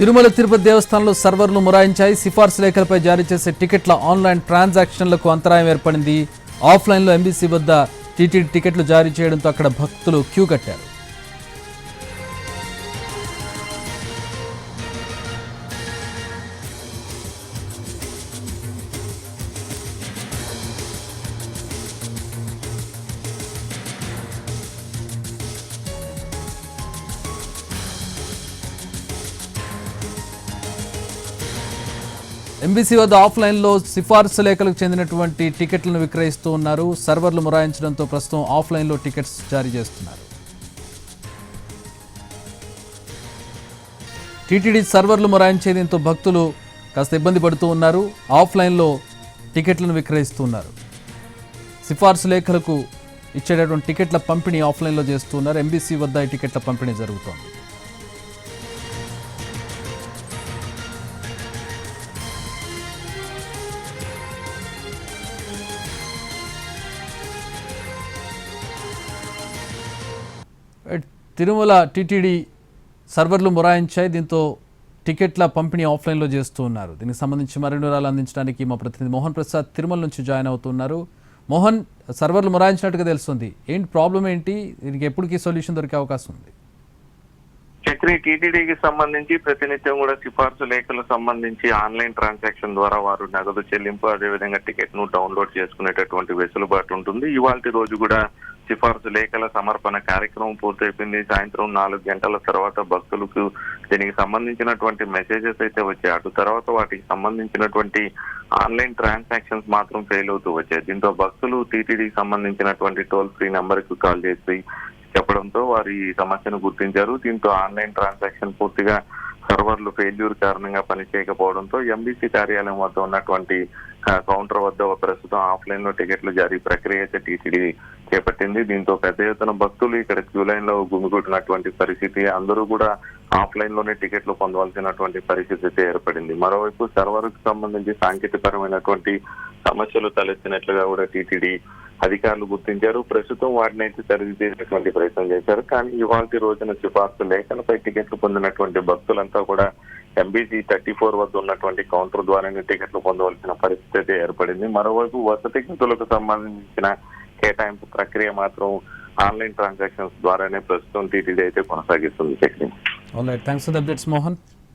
తిరుమల తిరుపతి దేవస్థానంలో సర్వర్లు మురాయించాయి. సిఫార్సు లేఖలపై జారీ చేసే టికెట్ల ఆన్లైన్ ట్రాన్సాక్షన్లకు అంతరాయం ఏర్పడింది. ఆఫ్లైన్లో ఎంబీసీ వద్ద టీటీడీ టికెట్లు జారీ చేయడంతో అక్కడ భక్తులు క్యూ కట్టారు. ఎంబీసీ వద్ద ఆఫ్లైన్లో సిఫార్సు లేఖలకు చెందినటువంటి టికెట్లను విక్రయిస్తూ ఉన్నారు. సర్వర్లు మొరాయించడంతో ప్రస్తుతం ఆఫ్లైన్లో టికెట్స్ జారీ చేస్తున్నారు. టీటీడీ సర్వర్లు మొరాయించే దీంతో భక్తులు కాస్త ఇబ్బంది పడుతూ ఉన్నారు. ఆఫ్లైన్లో టికెట్లను విక్రయిస్తూ ఉన్నారు. సిఫార్సు లేఖలకు ఇచ్చేటటువంటి టికెట్ల పంపిణీ ఆఫ్లైన్లో చేస్తున్నారు ఎంబీసీ వద్ద ఈ టికెట్ల పంపిణీ జరుగుతోంది. తిరుమల టీటీడీ సర్వర్లు మొరాయించాయి. దీంతో టికెట్ల పంపిణీ ఆఫ్లైన్లో చేస్తూ ఉన్నారు. దీనికి సంబంధించి మరిన్ని వివరాలు అందించడానికి మా ప్రతినిధి మోహన్ ప్రసాద్ తిరుమల నుంచి జాయిన్ అవుతున్నారు. మోహన్ సర్వర్లు మొరాయించినట్టుగా తెలుస్తుంది. ఏంటి ప్రాబ్లం ఏంటి? దీనికి ఎప్పటికీ సొల్యూషన్ దొరికే అవకాశం ఉంది. చక్రి టీటీడీకి సంబంధించి ప్రతినిత్యం కూడా సిఫార్సు లేఖలకు సంబంధించి ఆన్లైన్ ట్రాన్సాక్షన్ ద్వారా వారు నగదు చెల్లింపు అదేవిధంగా టికెట్ను డౌన్లోడ్ చేసుకునేటటువంటి వెసులుబాటు ఉంటుంది. ఇవాళ రోజు కూడా సిఫార్సు లేఖల సమర్పణ కార్యక్రమం పూర్తయిపోయింది. సాయంత్రం నాలుగు గంటల తర్వాత భక్తులకు దీనికి సంబంధించినటువంటి మెసేజెస్ అయితే వచ్చాయి. అటు తర్వాత వాటికి సంబంధించినటువంటి ఆన్లైన్ ట్రాన్సాక్షన్స్ మాత్రం ఫెయిల్ అవుతూ వచ్చాయి. దీంతో భక్తులు టీటీడీకి సంబంధించినటువంటి టోల్ ఫ్రీ నెంబర్కు కాల్ చేసి చెప్పడంతో వారు ఈ సమస్యను గుర్తించారు. దీంతో ఆన్లైన్ ట్రాన్సాక్షన్ పూర్తిగా సర్వర్లు ఫెయిల్యూర్ కారణంగా పనిచేయకపోవడంతో ఎంబీసీ కార్యాలయం వద్ద ఉన్నటువంటి కౌంటర్ వద్ద ప్రస్తుతం ఆఫ్లైన్లో టికెట్లు జారీ ప్రక్రియ అయితే టీటీడీ చేపట్టింది. దీంతో పెద్ద ఎత్తున భక్తులు ఇక్కడ క్యూ లైన్లో గుమిగొట్టినటువంటి పరిస్థితి. అందరూ కూడా ఆఫ్లైన్లోనే టికెట్లు పొందవలసినటువంటి పరిస్థితి అయితే ఏర్పడింది. మరోవైపు సర్వర్కు సంబంధించి సాంకేతికపరమైనటువంటి సమస్యలు తలెత్తినట్లుగా కూడా టీటీడీ అధికారులు గుర్తించారు. ప్రస్తుతం వాటిని అయితే సరిదిద్దేటటువంటి ప్రయత్నం చేశారు. కానీ ఇవాళ రోజున సిఫార్సు లేఖలపై టికెట్లు పొందినటువంటి భక్తులంతా కూడా ఎంబీసీ థర్టీ ఫోర్ వద్ద ఉన్నటువంటి కౌంటర్ ద్వారానే టికెట్లు పొందవలసిన పరిస్థితి అయితే ఏర్పడింది. మరోవైపు వసతి గదులకు సంబంధించిన కేటాయింపు ప్రక్రియ మాత్రం ఆన్లైన్ ట్రాన్సాక్షన్స్ ద్వారానే ప్రస్తుతం టీటీడీ అయితే కొనసాగిస్తుంది Chakri thanks for updates Mohan